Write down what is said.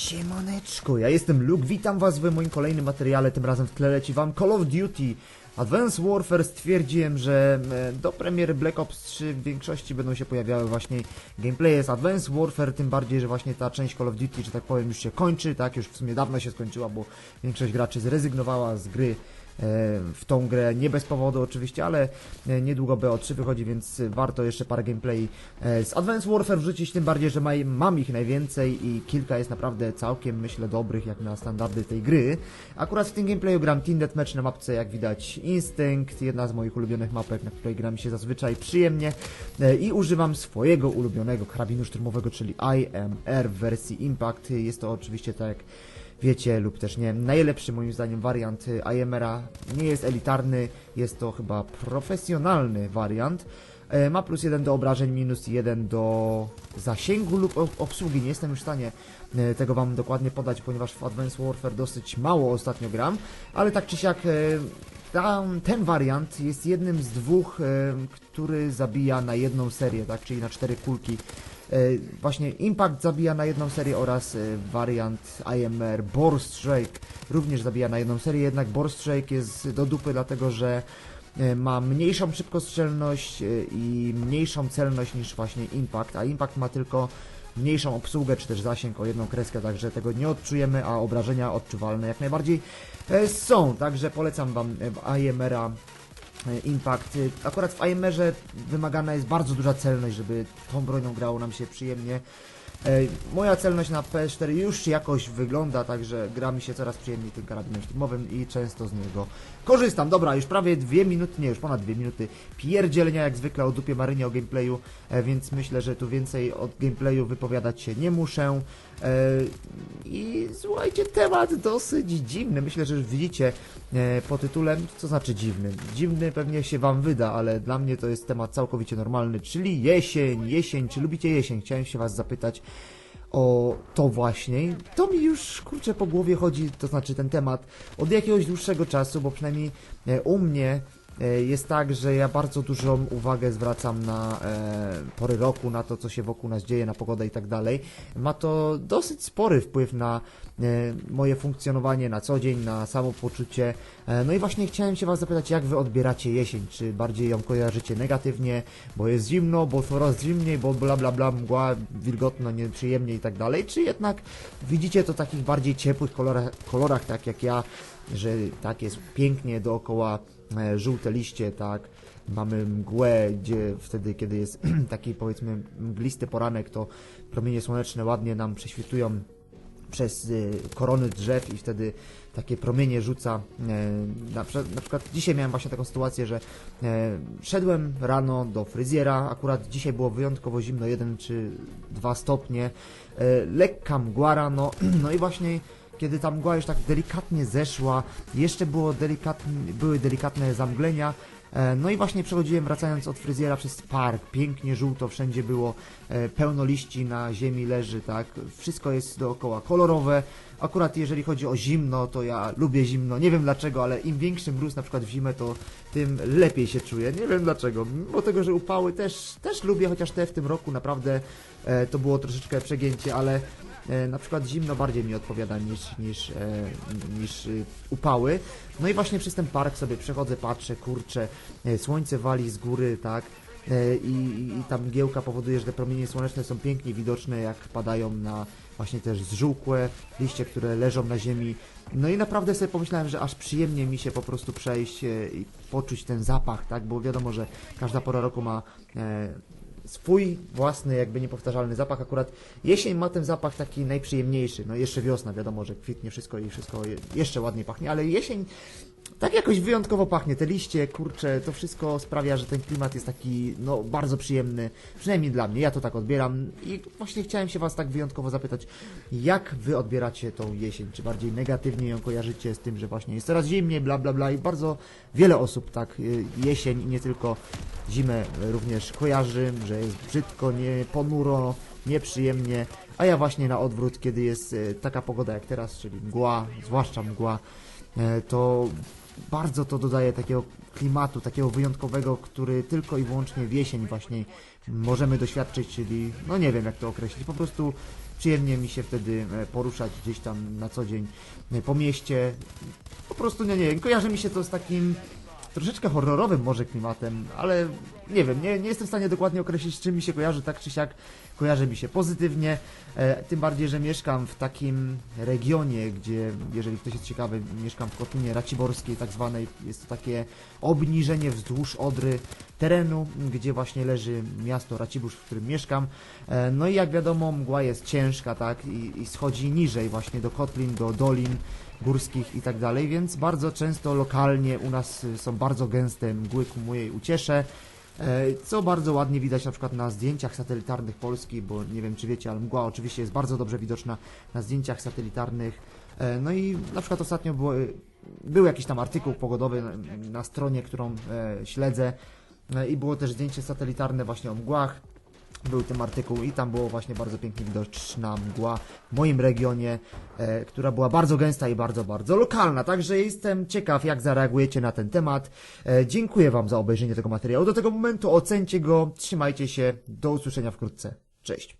Siemaneczko, ja jestem Luke, witam was w moim kolejnym materiale, tym razem w tle leci wam Call of Duty. Advanced Warfare stwierdziłem, że e, do premiery Black Ops 3 w większości będą się pojawiały właśnie gameplaye z Advanced Warfare, tym bardziej, że właśnie ta część Call of Duty, że tak powiem, już się kończy, tak, już w sumie dawno się skończyła, bo większość graczy zrezygnowała z gry w tą grę, nie bez powodu oczywiście, ale e, niedługo BO3 wychodzi, więc warto jeszcze parę gameplay e, z Advanced Warfare wrzucić, tym bardziej, że mam ich najwięcej i kilka jest naprawdę całkiem, myślę, dobrych, jak na standardy tej gry. Akurat w tym gameplayu gram Team Deathmatch na mapce, jak widać, Instinct, jedna z moich ulubionych mapek, na której gram się zazwyczaj przyjemnie e, i używam swojego ulubionego karabinu szturmowego, czyli IMR w wersji Impact. Jest to oczywiście tak jak wiecie lub też nie, najlepszy moim zdaniem wariant IMR-a. Nie jest elitarny, jest to chyba profesjonalny wariant. E, Ma plus 1 do obrażeń, minus 1 do zasięgu lub ob- obsługi. Nie jestem już w stanie e, tego Wam dokładnie podać, ponieważ w Advanced Warfare dosyć mało ostatnio gram, ale tak czy siak e, ten wariant jest jednym z dwóch, który zabija na jedną serię, tak, czyli na cztery kulki. E, Właśnie Impact zabija na jedną serię oraz e, wariant IMR Borstrake również zabija na jedną serię, jednak Borstrake jest do dupy dlatego, że e, ma mniejszą szybkostrzelność i mniejszą celność niż właśnie Impact, a Impact ma tylko mniejszą obsługę czy też zasięg o jedną kreskę, także tego nie odczujemy, a obrażenia odczuwalne jak najbardziej są, także polecam Wam IMR-a Impact. Y, Akurat w IMR-ze wymagana jest bardzo duża celność, żeby tą bronią grało nam się przyjemnie. E, Moja celność na PS4 już jakoś wygląda, także gra mi się coraz przyjemniej tym karabinem szturmowym i często z niego korzystam. Dobra, już prawie dwie minuty, nie, już ponad dwie minuty pierdzielenia jak zwykle o dupie Marynie, o gameplayu, e, więc myślę, że tu więcej od gameplayu wypowiadać się nie muszę. E, I słuchajcie, temat dosyć dziwny. Myślę, że już widzicie e, po tytule, co znaczy dziwny. Dziwny pewnie się wam wyda, ale dla mnie to jest temat całkowicie normalny, czyli jesień, jesień. Czy lubicie jesień? Chciałem się was zapytać o to właśnie. To mi już kurczę po głowie chodzi, to znaczy ten temat od jakiegoś dłuższego czasu, bo przynajmniej e, u mnie jest tak, że ja bardzo dużą uwagę zwracam na e, pory roku, na to, co się wokół nas dzieje, na pogodę i tak dalej. Ma to dosyć spory wpływ na e, moje funkcjonowanie na co dzień, na samopoczucie. E, no i właśnie chciałem się Was zapytać, jak Wy odbieracie jesień? Czy bardziej ją kojarzycie negatywnie, bo jest zimno, bo coraz zimniej, bo bla bla bla, mgła, wilgotno, nieprzyjemnie i tak dalej? Czy jednak widzicie to w takich bardziej ciepłych kolorach, kolorach tak jak ja, że tak jest pięknie dookoła e, żółte liście, tak? Mamy mgłę, gdzie wtedy, kiedy jest taki powiedzmy mglisty poranek, to promienie słoneczne ładnie nam prześwitują przez y, korony drzew i wtedy takie promienie rzuca. E, na, na przykład dzisiaj miałem właśnie taką sytuację, że e, szedłem rano do fryzjera, akurat dzisiaj było wyjątkowo zimno, 1 czy 2 stopnie, e, lekka mgła rano, no i właśnie kiedy ta mgła już tak delikatnie zeszła, jeszcze było delikatne, były delikatne zamglenia, E, No i właśnie przechodziłem wracając od fryzjera przez park, pięknie żółto, wszędzie było e, pełno liści na ziemi leży, tak, wszystko jest dookoła kolorowe. Akurat jeżeli chodzi o zimno, to ja lubię zimno, nie wiem dlaczego, ale im większy mróz na przykład w zimę, to tym lepiej się czuję, nie wiem dlaczego. Mimo tego, że upały też, też lubię, chociaż te w tym roku naprawdę e, to było troszeczkę przegięcie, ale na przykład zimno bardziej mi odpowiada niż, niż, e, niż y, upały. No i właśnie przez ten park sobie przechodzę, patrzę, kurczę, e, słońce wali z góry, tak, e, i, i, ta mgiełka powoduje, że te promienie słoneczne są pięknie widoczne, jak padają na właśnie też zżółkłe liście, które leżą na ziemi. No i naprawdę sobie pomyślałem, że aż przyjemnie mi się po prostu przejść e, i poczuć ten zapach, tak, bo wiadomo, że każda pora roku ma e, swój własny, jakby niepowtarzalny zapach. Akurat jesień ma ten zapach taki najprzyjemniejszy. No jeszcze wiosna, wiadomo, że kwitnie wszystko i wszystko je- jeszcze ładnie pachnie, ale jesień tak jakoś wyjątkowo pachnie. Te liście, kurcze, to wszystko sprawia, że ten klimat jest taki, no, bardzo przyjemny. Przynajmniej dla mnie, ja to tak odbieram. I właśnie chciałem się Was tak wyjątkowo zapytać, jak Wy odbieracie tą jesień? Czy bardziej negatywnie ją kojarzycie z tym, że właśnie jest coraz zimniej, bla, bla, bla. I bardzo wiele osób tak y, jesień i nie tylko zimę y, również kojarzy, że jest brzydko, nie ponuro, nieprzyjemnie. A ja właśnie na odwrót, kiedy jest y, taka pogoda jak teraz, czyli mgła, zwłaszcza mgła, e, to bardzo to dodaje takiego klimatu, takiego wyjątkowego, który tylko i wyłącznie w jesień właśnie możemy doświadczyć, czyli no nie wiem jak to określić, po prostu Przyjemnie mi się wtedy e, poruszać gdzieś tam na co dzień e, po mieście. Po prostu, nie, nie wiem, kojarzy mi się to z takim troszeczkę horrorowym może klimatem, ale nie wiem, nie, nie jestem w stanie dokładnie określić, czym mi się kojarzy, tak czy siak kojarzy mi się pozytywnie, e, tym bardziej, że mieszkam w takim regionie, gdzie, jeżeli ktoś jest ciekawy, mieszkam w Kotlinie Raciborskiej tak zwanej, jest to takie obniżenie wzdłuż Odry terenu, gdzie właśnie leży miasto Racibórz, w którym mieszkam, e, no i jak wiadomo mgła jest ciężka, tak, i, i schodzi niżej właśnie do kotlin, do dolin, górskich i tak dalej, więc bardzo często lokalnie u nas y, są bardzo gęste mgły ku mojej uciesze, e, co bardzo ładnie widać na przykład na zdjęciach satelitarnych Polski, bo nie wiem czy wiecie, ale mgła oczywiście jest bardzo dobrze widoczna na zdjęciach satelitarnych. E, No i na przykład ostatnio było, był jakiś tam artykuł pogodowy na, na stronie, którą e, śledzę i było też zdjęcie satelitarne właśnie o mgłach był ten artykuł i tam było właśnie bardzo pięknie widoczna mgła w moim regionie, e, która była bardzo gęsta i bardzo, bardzo lokalna. Także jestem ciekaw, jak zareagujecie na ten temat. E, dziękuję Wam za obejrzenie tego materiału. Do tego momentu ocencie go, trzymajcie się, do usłyszenia wkrótce. Cześć.